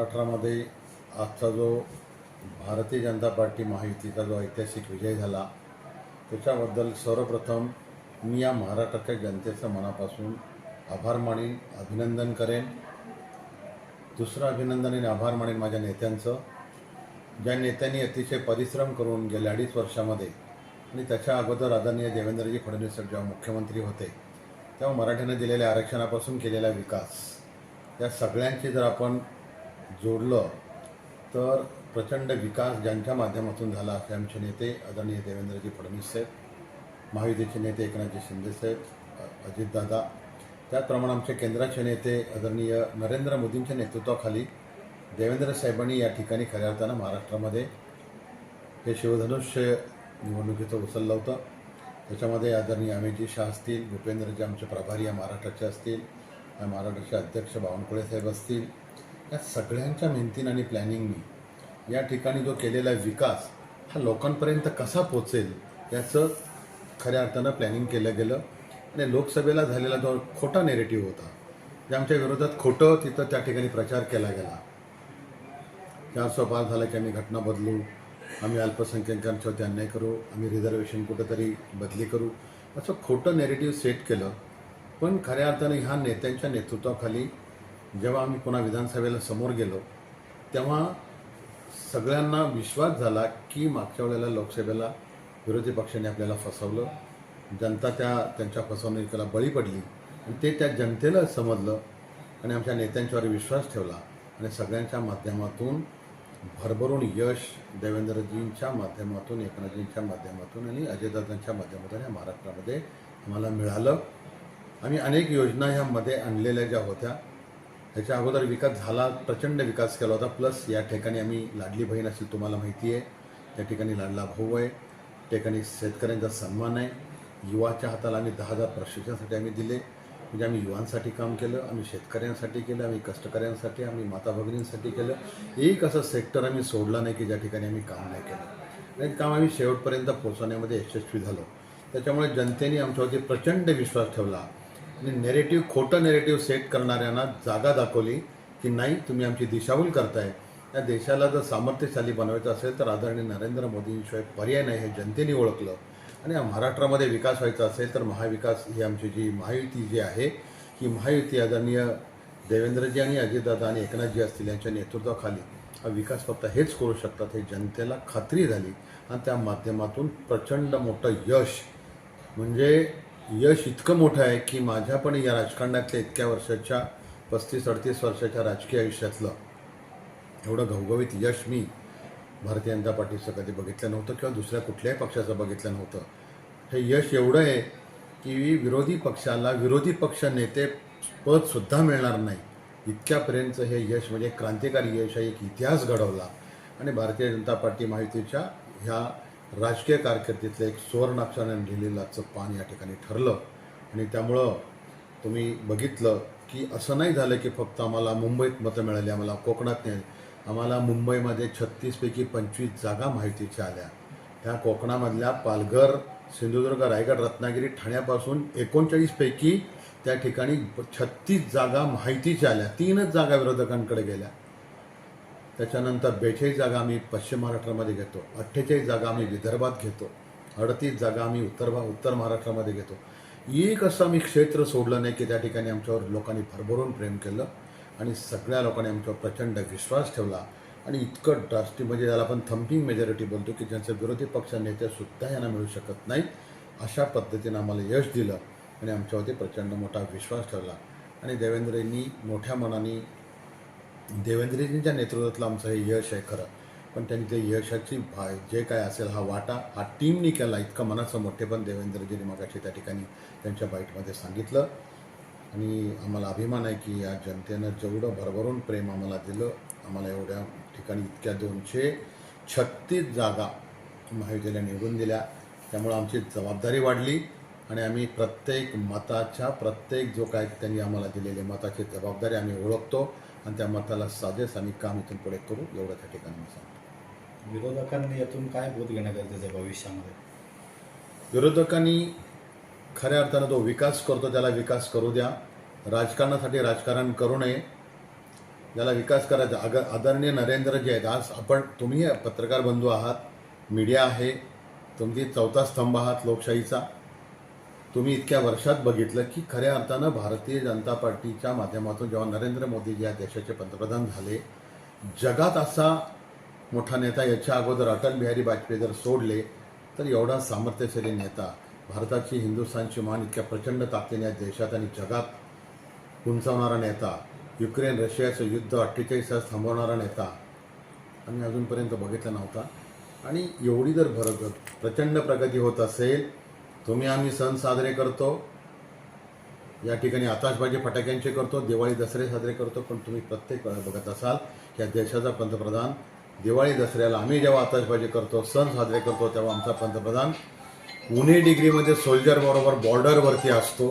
महाराष्ट्रामध्ये आजचा जो भारतीय जनता पार्टी महायुतीचा जो ऐतिहासिक विजय झाला त्याच्याबद्दल सर्वप्रथम मी या महाराष्ट्राच्या जनतेचं मनापासून आभार मानेन अभिनंदन करेन. दुसरं अभिनंदन आणि आभार मानेन माझ्या नेत्यांचं ज्या नेत्यांनी अतिशय परिश्रम करून गेल्या अडीच वर्षामध्ये आणि त्याच्या अगोदर आदरणीय देवेंद्रजी फडणवीस जेव्हा मुख्यमंत्री होते तेव्हा मराठीने दिलेल्या आरक्षणापासून केलेला विकास. या सगळ्यांची जर आपण जोडलं तर प्रचंड विकास ज्यांच्या माध्यमातून झाला असे आमचे नेते आदरणीय देवेंद्रजी फडणवीस साहेब महायुतीचे नेते एकनाथजी शिंदेसाहेब अ- अजितदादा त्याचप्रमाणे आमचे केंद्राचे नेते आदरणीय नरेंद्र मोदींच्या नेतृत्वाखाली देवेंद्र साहेबांनी या ठिकाणी खऱ्या अर्थानं महाराष्ट्रामध्ये हे शिवधनुष्य निवडणुकीचं उचललं होतं. त्याच्यामध्ये आदरणीय अमितजी शाह असतील भूपेंद्रजी आमचे प्रभारी या महाराष्ट्राचे असतील या महाराष्ट्राचे अध्यक्ष बावनकुळे साहेब असतील या सगळ्यांच्या मेहनतीनं आणि प्लॅनिंगनी या ठिकाणी जो केलेला विकास हा लोकांपर्यंत कसा पोचेल याचं खऱ्या अर्थानं प्लॅनिंग केलं गेलं. आणि लोकसभेला झालेला जो खोटा नेरेटिव्ह होता जे आमच्या विरोधात खोटं तिथं त्या ठिकाणी प्रचार केला गेला. चारशे पार झालं की आम्ही घटना बदलू आम्ही अल्पसंख्याकांच्यावरती अन्याय करू आम्ही रिझर्वेशन कुठंतरी बदली करू. असं खोटं नेरेटिव्ह सेट केलं. पण खऱ्या अर्थाने ह्या नेत्यांच्या नेतृत्वाखाली जेव्हा आम्ही पुन्हा विधानसभेला समोर गेलो तेव्हा सगळ्यांना विश्वास झाला की मागच्या वेळेला लोकसभेला विरोधी पक्षाने आपल्याला फसवलं. जनता त्या त्यांच्या फसवणुकीला बळी पडली. आणि ते त्या जनतेला समजलं आणि आमच्या नेत्यांच्यावर विश्वास ठेवला. आणि सगळ्यांच्या माध्यमातून भरभरून यश देवेंद्रजींच्या माध्यमातून एकनाथजींच्या माध्यमातून आणि अजयदादांच्या माध्यमातून या महाराष्ट्रामध्ये आम्हाला मिळालं. आम्ही अनेक योजना ह्यामध्ये आणलेल्या ज्या होत्या त्याच्या अगोदर विकास झाला प्रचंड विकास केला होता. प्लस या ठिकाणी आम्ही लाडली बहीण असेल तुम्हाला माहिती आहे. त्या ठिकाणी लाडला भाऊ आहे. त्या ठिकाणी शेतकऱ्यांचा सन्मान आहे. युवाच्या हाताला आम्ही दहा हजार प्रशिक्षणासाठी आम्ही दिले. म्हणजे आम्ही युवांसाठी काम केलं आम्ही शेतकऱ्यांसाठी केलं आम्ही कष्टकऱ्यांसाठी आम्ही माता भगिनींसाठी केलं. एक असं सेक्टर आम्ही सोडला नाही की ज्या ठिकाणी आम्ही काम नाही केलं. आणि काम आम्ही शेवटपर्यंत पोहोचवण्यामध्ये यशस्वी झालो. त्याच्यामुळे जनतेने आमच्यावरती प्रचंड विश्वास ठेवला. आणि नेरेटिव्ह खोटं नेरेटिव्ह सेट करणाऱ्यांना जागा दाखवली की नाही तुम्ही आमची दिशाभूल करताय. या देशाला जर सामर्थ्यशाली बनवायचं असेल तर आदरणीय नरेंद्र मोदींशिवाय पर्याय नाही हे जनतेने ओळखलं. आणि या महाराष्ट्रामध्ये विकास व्हायचा असेल तर महाविकास ही आमची जी महायुती जी आहे ही महायुती आदरणीय देवेंद्रजी आणि अजितदादा आणि एकनाथजी असतील यांच्या नेतृत्वाखाली हा विकास फक्त हेच करू शकतात हे जनतेला खात्री झाली. आणि त्या माध्यमातून प्रचंड मोठं यश म्हणजे यश इतकं मोठं आहे की माझ्या पण या राजकारणातल्या इतक्या वर्षाच्या पस्तीस अडतीस वर्षाच्या राजकीय आयुष्यातलं एवढं घवघवीत यश मी भारतीय जनता पार्टीचं कधी बघितलं नव्हतं किंवा दुसऱ्या कुठल्याही पक्षाचं बघितलं नव्हतं. हे यश एवढं आहे की विरोधी पक्षाला विरोधी पक्ष नेते पदसुद्धा मिळणार नाही. इतक्यापर्यंतचं हे यश म्हणजे क्रांतिकारी यश आहे एक इतिहास घडवला. आणि भारतीय जनता पार्टी माहितीच्या ह्या राजकीय कारकिर्दीतलं एक सुवर्णाक्षराने लिहिलेलाचं पान या ठिकाणी ठरलं. आणि त्यामुळं तुम्ही बघितलं की असं नाही झालं की फक्त आम्हाला मुंबईत मतं मिळाली आम्हाला कोकणात नाही. आम्हाला मुंबईमध्ये छत्तीसपैकी पंचवीस जागा माहितीच्या आल्या. त्या कोकणामधल्या पालघर सिंधुदुर्ग रायगड रत्नागिरी ठाण्यापासून एकोणचाळीसपैकी त्या ठिकाणी छत्तीस जागा माहितीच्या आल्या. तीनच जागा विरोधकांकडे गेल्या. त्याच्यानंतर बेचाळीस जागा आम्ही पश्चिम महाराष्ट्रामध्ये घेतो. अठ्ठेचाळीस जागा आम्ही विदर्भात घेतो. अडतीस जागा आम्ही उत्तर भा उत्तर महाराष्ट्रामध्ये घेतो. एक असं आम्ही क्षेत्र सोडलं नाही की त्या ठिकाणी आमच्यावर लोकांनी भरभरून प्रेम केलं आणि सगळ्या लोकांनी आमच्यावर प्रचंड विश्वास ठेवला आणि इतकं ड्रास्टिक म्हणजे ज्याला आपण थम्पिंग मेजॉरिटी बोलतो की ज्यांचे विरोधी पक्ष नेतेसुद्धा यांना मिळू शकत नाहीत अशा पद्धतीनं आम्हाला यश दिलं आणि आमच्यावरती प्रचंड मोठा विश्वास ठेवला. आणि देवेंद्रजींनी मोठ्या मनाने देवेंद्रजींच्या नेतृत्वातलं आमचं हे यश आहे खरं. पण त्यांनी ते यशाची भा जे काय असेल हा वाटा हा टीमनी केला इतकं मनाचं मोठे पण देवेंद्रजींनी मगाशी त्या ठिकाणी त्यांच्या बाईटमध्ये सांगितलं. आणि आम्हाला अभिमान आहे की या जनतेनं जेवढं भरभरून प्रेम आम्हाला दिलं आम्हाला एवढ्या ठिकाणी इतक्या दोनशे छत्तीस जागा महायुतीला निवडून दिल्या. त्यामुळं आमची जबाबदारी वाढली. आणि आम्ही प्रत्येक मताच्या प्रत्येक जो काय त्यांनी आम्हाला दिलेली मताची जबाबदारी आम्ही ओळखतो आणि त्या मताला साजेस आम्ही काम इथून पुढे करू एवढं त्या ठिकाणी मी सांगतो. विरोधकांनी यातून काय बोध घेणं गरजेचं आहे भविष्यामध्ये? विरोधकांनी खऱ्या अर्थानं तो विकास करतो त्याला विकास करू द्या. राजकारणासाठी राजकारण करू नये. ज्याला विकास करायचा. अग आदरणीय नरेंद्र जे आहेत. आज आपण तुम्ही पत्रकार बंधू आहात मीडिया आहे तुम्ही चौथा स्तंभ आहात लोकशाहीचा. तुम्ही इतक्या वर्षात बघितलं की खऱ्या अर्थानं भारतीय जनता पार्टीच्या माध्यमातून जेव्हा नरेंद्र मोदीजी या देशाचे पंतप्रधान झाले जगात असा मोठा नेता याच्या अगोदर अटल बिहारी वाजपेयी जर सोडले तर एवढा सामर्थ्यशाली नेता भारताची हिंदुस्थानची मान इतक्या प्रचंड ताकदीने या देशात आणि जगात उंचावणारा नेता युक्रेन रशियाचं युद्ध अठ्ठेचाळीस तास थांबवणारा नेता आम्ही अजूनपर्यंत बघितला नव्हता. आणि एवढी जर भर प्रचंड प्रगती होत असेल तुम्ही आम्ही सण साजरे करतो. या ठिकाणी आताशबाजी फटाक्यांचे करतो दिवाळी दसरे साजरे करतो पण तुम्ही प्रत्येक वेळा बघत असाल की या देशाचा पंतप्रधान दिवाळी दसऱ्याला आम्ही जेव्हा आताशबाजी करतो सण साजरे करतो तेव्हा आमचा पंतप्रधान उन्हे डिग्रीमध्ये सोल्जरबरोबर बॉर्डरवरती असतो.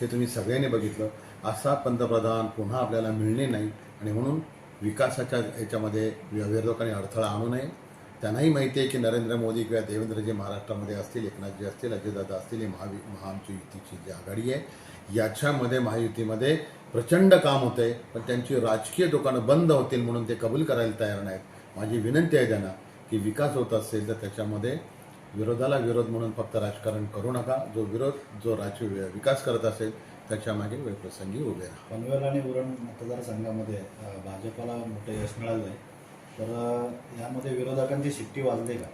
हे तुम्ही सगळ्यांनी बघितलं. असा पंतप्रधान पुन्हा आपल्याला मिळणे नाही आणि म्हणून विकासाच्या याच्यामध्ये विरोधकांनी अडथळा आणू नये. त्यांनाही माहिती आहे की नरेंद्र मोदी किंवा देवेंद्रजी महाराष्ट्रामध्ये असतील एकनाथजी असतील अजयदादा असतील ही महावि महाआमची युतीची जी आघाडी आहे याच्यामध्ये महायुतीमध्ये प्रचंड काम होतं आहे. पण त्यांची राजकीय दुकानं बंद होतील म्हणून ते कबूल करायला तयार नाहीत. माझी विनंती आहे त्यांना की विकास होत असेल तर त्याच्यामध्ये विरोधाला विरोध म्हणून फक्त राजकारण करू नका. जो विरोध जो राज्य विकास करत असेल त्याच्यामागे वेळप्रसंगी उभे राहा. पनवेल आणि उरण मतदारसंघामध्ये भाजपाला मोठं यश मिळालं आहे तर यामध्ये विरोधकांची शिट्टी वाजली का?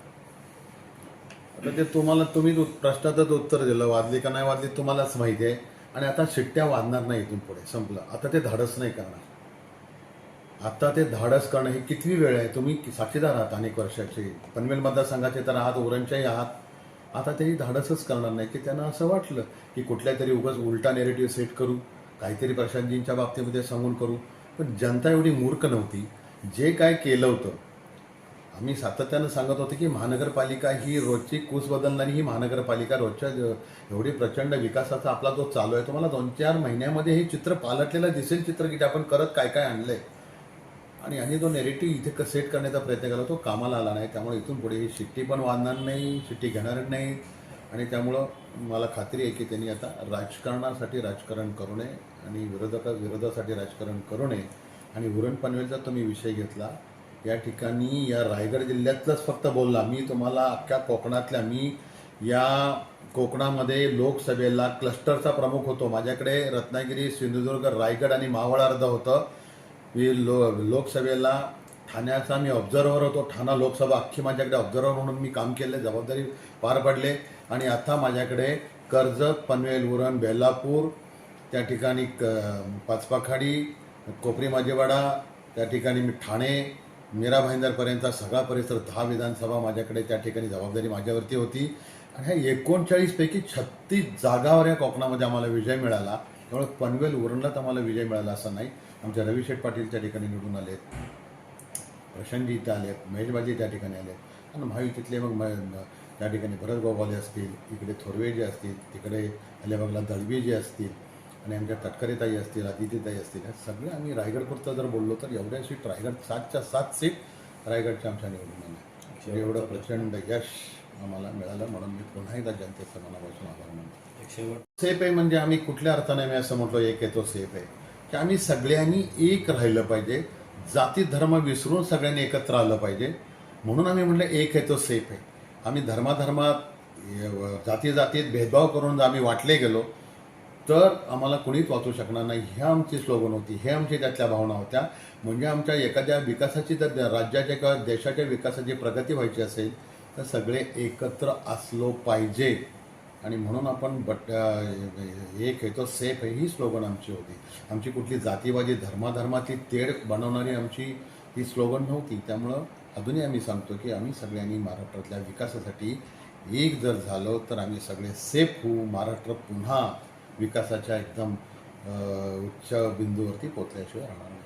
आता ते तुम्हाला तुम्ही प्रश्नातच उत्तर दिलं वाजली का नाही वाजली तुम्हालाच माहिती आहे. आणि आता शिट्ट्या वाजणार नाही इथून पुढे संपलं. आता ते धाडस नाही करणार. आता ते धाडस करणं ही कितवी वेळ आहे? तुम्ही साक्षीदार आहात अनेक वर्षाचे. पनवेल मतदारसंघाचे तर आहात ओरणच्याही आहात. आता तेही धाडसच करणार नाही की त्यांना असं वाटलं की कुठल्या तरी उगाच उलटा नेरेटिव्ह सेट करू काहीतरी प्रशांतजींच्या बाबतीमध्ये सांगून करू. पण जनता एवढी मूर्ख नव्हती. जे काय केलं होतं आम्ही सातत्यानं सांगत होतो की महानगरपालिका ही रोजची कूस बदलणारी ही महानगरपालिका रोजच्या एवढी प्रचंड विकासाचा आपला जो चालू आहे तुम्हाला दोन चार महिन्यामध्ये हे चित्र पालटलेलं दिसेल चित्र की आपण करत काय काय आणलंय. आणि आणि जो नेरेटिव्ह इथे क- सेट करण्याचा प्रयत्न केला तो कामाला आला नाही. त्यामुळे इथून पुढे ही शिट्टी पण वाढणार नाही शिट्टी घेणार नाही. आणि त्यामुळं मला खात्री आहे की त्यांनी आता राजकारणासाठी राजकारण करू नये आणि विरोधका विरोधासाठी राजकारण करू नये. आणि उरण पनवेलचा तुम्ही विषय घेतला. या ठिकाणी या रायगड जिल्ह्यातलंच फक्त बोलला. मी तुम्हाला अख्ख्या कोकणातल्या मी या कोकणामध्ये लोकसभेला क्लस्टरचा प्रमुख होतो. माझ्याकडे रत्नागिरी सिंधुदुर्ग रायगड आणि मावळ अर्ध होतं. मी लो लोकसभेला ठाण्याचा मी ऑब्झर्व्हर होतो. ठाणा लोकसभा अख्खी माझ्याकडे ऑब्झर्व्हर म्हणून मी काम केले. जबाबदारी पार पडले. आणि आता माझ्याकडे कर्जत पनवेल उरण बेलापूर त्या ठिकाणी क पाचपाखाडी कोपरी माजेवाडा त्या ठिकाणी मी ठाणे मीरा भाईंदरपर्यंतचा सगळा परिसर दहा विधानसभा माझ्याकडे त्या ठिकाणी जबाबदारी माझ्यावरती होती. आणि ह्या एकोणचाळीसपैकी छत्तीस जागावर या कोकणामध्ये आम्हाला विजय मिळाला. त्यामुळे पनवेल उरणलाच आम्हाला विजय मिळाला असं नाही. आमच्या रविशेठ पाटील त्या ठिकाणी निवडून आलेत. प्रशांतजी इथं आले महेशबाजी त्या ठिकाणी आले आणि महायुतीतले मग म- त्या ठिकाणी भरत गोगावले असतील इकडे थोरवे जे असतील तिकडे अलिबागला दळवी जे असतील आणि आमच्या तटकरेताई असतील अदितीताई असतील ह्या सगळे आम्ही रायगडपुरतं जर बोललो तर एवढ्या सीट रायगड सातच्या सात सीट रायगडच्या आमच्या निवडून आल्या एवढं प्रचंड यश आम्हाला मिळालं म्हणून मी पुन्हा एकदा जनतेचं मनापासून आभार मानतो. सेफ आहे म्हणजे आम्ही कुठल्या अर्थाने मी असं म्हटलं एक आहे तो सेफ आहे. की आम्ही सगळ्यांनी एक राहिलं पाहिजे जाती धर्म विसरून सगळ्यांनी एकत्र आलं पाहिजे. म्हणून आम्ही म्हटलं एक आहे तो सेफ आहे. आम्ही धर्माधर्मात जाती जातीत भेदभाव करून आम्ही वाटले गेलो तर आम्हाला कुणीच वाचू शकणार नाही. ह्या आमची स्लोगन होती. हे आमची त्यातल्या भावना होत्या. म्हणजे आमच्या एखाद्या विकासाची जर राज्याच्या किंवा देशाच्या विकासाची प्रगती व्हायची असेल तर सगळे एकत्र असलो पाहिजे. आणि म्हणून आपण बट एक येतो सेफ आहे. ही स्लोगन आमची होती. आमची कुठली जातीवादी धर्माधर्माची तेढ बनवणारी आमची ही स्लोगन नव्हती. त्यामुळं अजूनही आम्ही सांगतो की आम्ही सगळ्यांनी महाराष्ट्रातल्या विकासासाठी एक जर झालो तर आम्ही सगळे सेफ होऊ. महाराष्ट्र पुन्हा विकासाच्या एकदम उच्च बिंदूवरती पोचल्याशिवाय राहणार नाही.